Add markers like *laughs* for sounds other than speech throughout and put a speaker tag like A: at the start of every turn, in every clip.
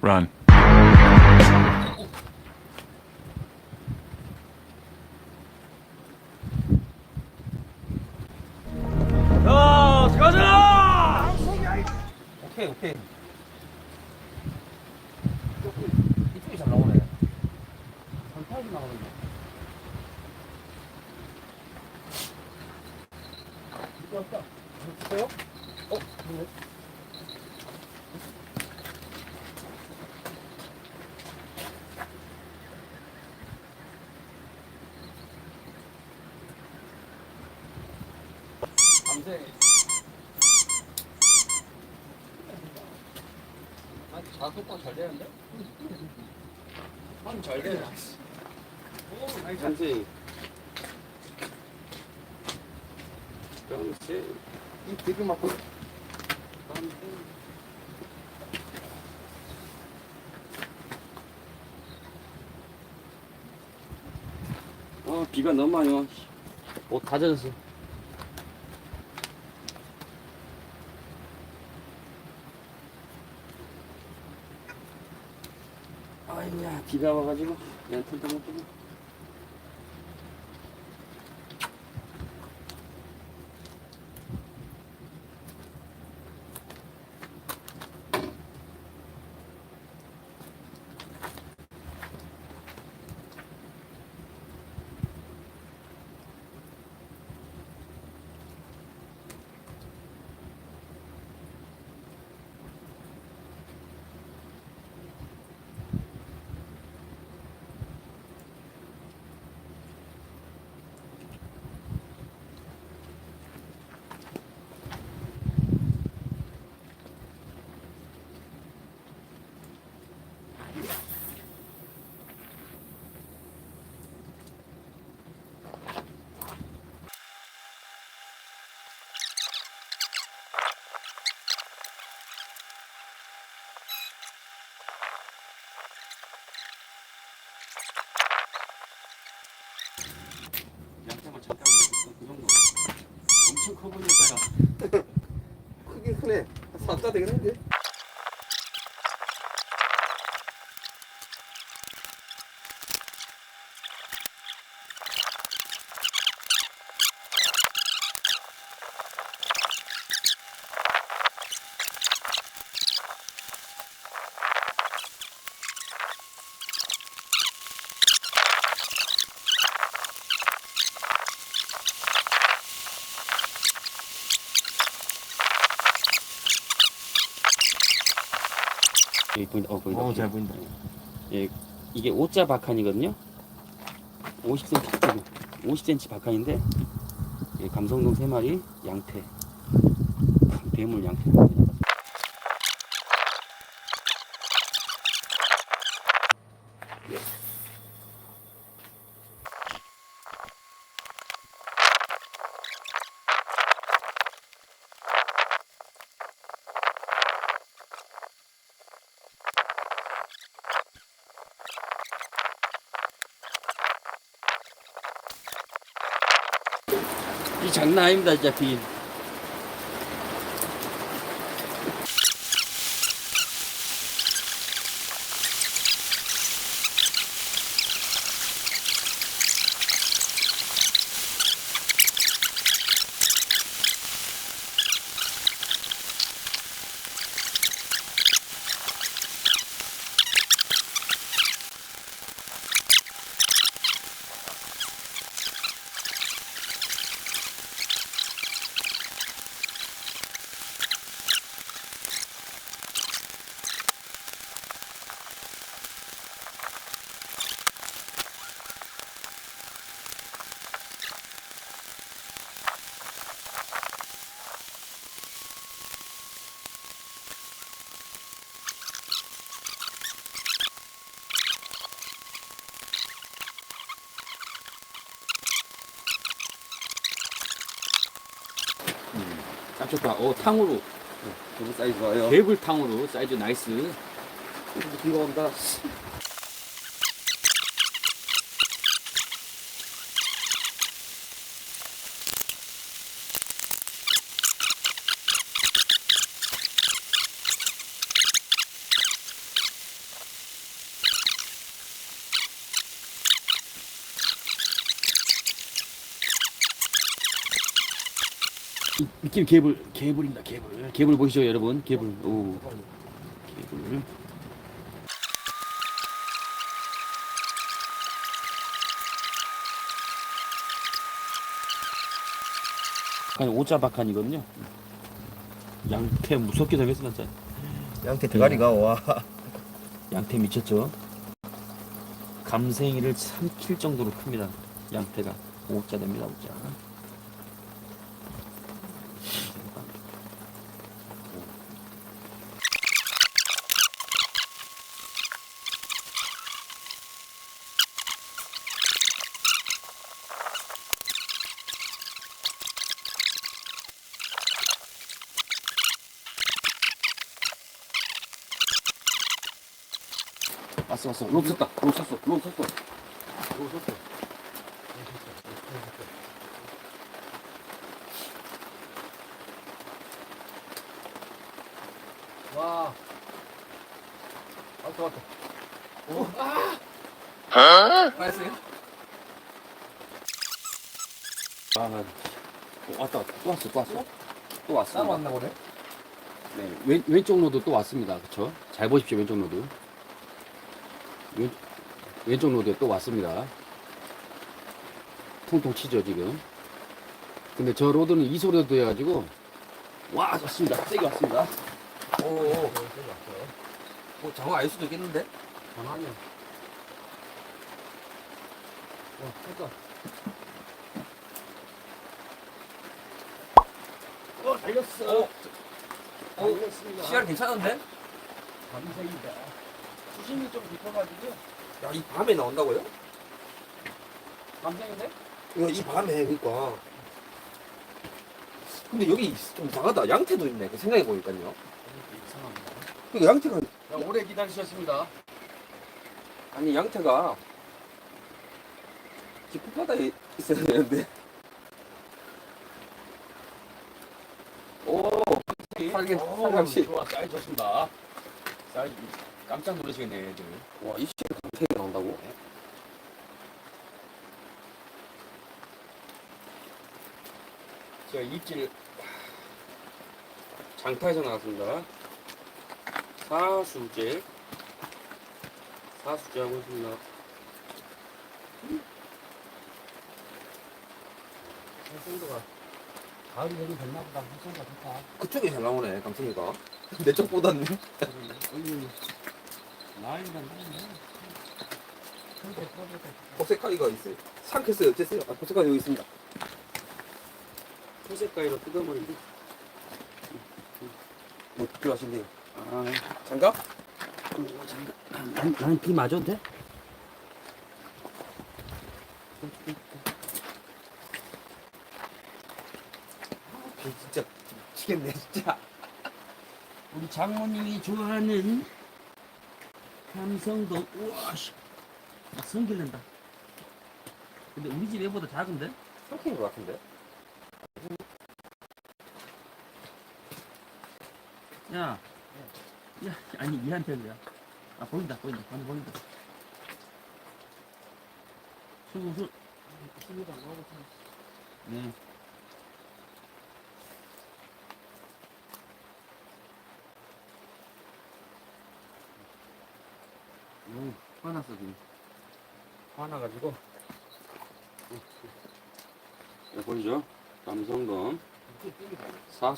A: Run.
B: 자, 들어가자! 오케이, 오케이. 이쪽이 잘 나오네. 한타임 나오는데. 이거 왔다. 보세요? 어, 자속도 잘 되는데? 아니 잘 되네
C: 잠시 잠시 이 되게 맞 고어 비가 너무 많이 와. 옷 다 젖었어. 아이야 비가 와가지고 렌트도 못 주고. 크네. 샀다 되겠는데? 여기 보인다. 어, 보인다.
B: 어, 잘 보인다.
C: 예, 이게 오자 박한이거든요. 50cm, 50cm 박한인데, 예, 감성동 세 마리, 양태. 대물 양태. 이 장난 아닙 딱 좋다. 오, 탕으로.
B: 너무 사이즈 좋아요.
C: 개불탕으로 사이즈 나이스.
B: 비가 온다.
C: 느낌 개불 개불입니다 개불. 개불 보이시죠 여러분? 개불. 오. 개불. 아니 오자 박한이거든요. 양태 무섭게 생겼어 진짜
D: 양태 대가리가 와.
C: 양태 미쳤죠? 감생이를 삼킬 정도로 큽니다. 양태가. 오자 됩니다 오자
B: 왔어 왔어. 로 섰다. 로 섰어. 로 섰어. 로 섰어. 와. 왔다 왔다. 오. 아. 알았어요?
C: 아 어, 왔다 왔다 또 왔어 또 왔어 또 왔어
B: 따로 왔나 보네.
C: 네, 왼, 왼쪽 로드 또 왔습니다. 그쵸? 잘 보십시오, 왼쪽 로드. 왼, 왼쪽 로드에 또 왔습니다. 통통 치죠, 지금. 근데 저 로드는 이소로드 해가지고, 와, 왔습니다. 세게 왔습니다.
B: 오. 오. 뭐 장어 알 수도 있겠는데?
C: 전화면.
B: 와, 그러니까.
C: 어, 달렸어.
B: 어. 어, 씨알 괜찮은데?
C: 감사합니다. 수심이 좀 깊어가지고,
D: 야, 이 밤에 나온다고요?
C: 감사인데?
D: 이거 이 밤에 그러니까. 근데 여기 좀 이상하다. 양태도 있네. 그 생각해 보니까요.
C: 이상합니다.
D: 그러니까 양태가
C: 자, 오래 기다리셨습니다.
D: 아니 양태가 깊은 바다에 있어야 되는데. 오,
C: 오,
D: 살감시.
C: 좋아, 사이즈 좋습니다. 사이즈 깜짝 놀라시겠네, 애들.
D: 와, 이 시에 감태가 나온다고?
C: 제가 입질
D: 장타에서 나왔습니다.
C: 사수제 사수제 하고 있습니다.
B: 생도가 가을이 되긴 됐나 보다. 해성가 좋다.
D: 그쪽에 잘 나오네, 감성이가. *laughs* 내 쪽보다는.
B: 나이네. 근데 그거보다
D: 복색가위가 있어요. 삼켰어요, 어쨌어요? 아, 복색가위 여기 있습니다.
C: 소색가위로 뜯어버리고
D: 뭐 필요하신데요?
C: 아,
D: 장갑?
C: 난, 나는 비 맞아도 돼?
D: 비 진짜 미치겠네, 진짜.
C: 우리 장모님이 좋아하는 감성도 우와 씨 성질 낸다 근데 우리 집 애보다 작은데?
D: 삼킨 것 같은데?
C: 야, 야, 아니 얘한테야. 아 보인다, 보인다, 완전 보인다. 수, 수.
B: 힘이 안 참.
C: 네. 지금.
B: 화나가지고.
C: 네, 보이죠? 남성검 사.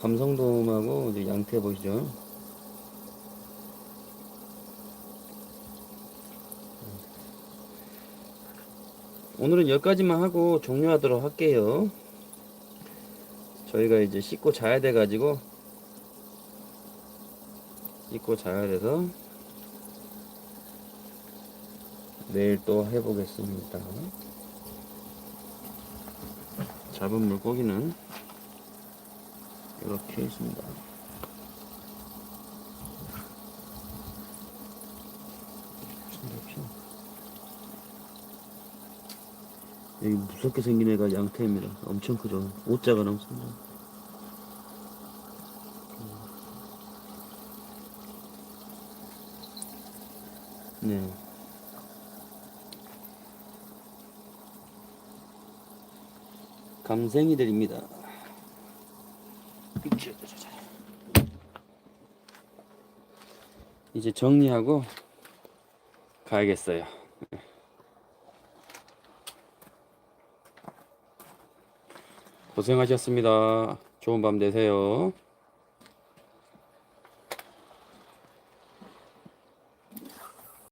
C: 감성돔하고 이제 양태 보시죠. 오늘은 여기까지만 하고 종료하도록 할게요. 저희가 이제 씻고 자야 돼 가지고 씻고 자야 돼서 내일 또 해보겠습니다. 잡은 물고기는 이렇게 있습니다. 여기 무섭게 생긴 애가 양태입니다. 엄청 크죠. 옷자가 넘습니다. 네. 감생이들입니다. 이제 정리하고 가야겠어요. 고생하셨습니다. 좋은 밤 되세요.